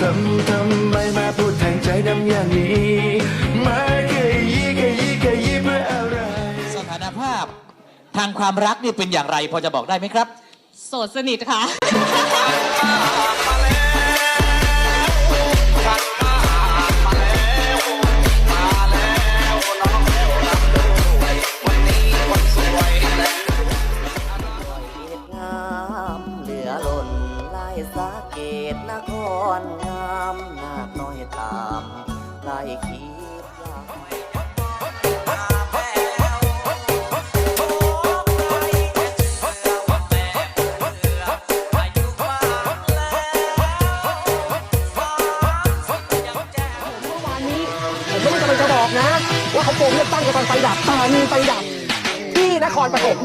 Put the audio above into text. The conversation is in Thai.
ทำทำไมมาพูดแทงใจดำอย่างนี้ มาแค่ยี่ค่ยี่ค่ยี่เพื่ออะไร สถานภาพ ทางความรักนี่เป็นอย่างไร พอจะบอกได้ไหมครับ โสดสนิทค่ะ สาเกตนครงามนาคน้อยตามลายขีดลาเมื่อวานนี้ผมไม่ได้กำลังจะบอกนะ ว่าเขาโกงเลือกตั้งกับตอนไฟดับตามีไฟดับที่นครปฐม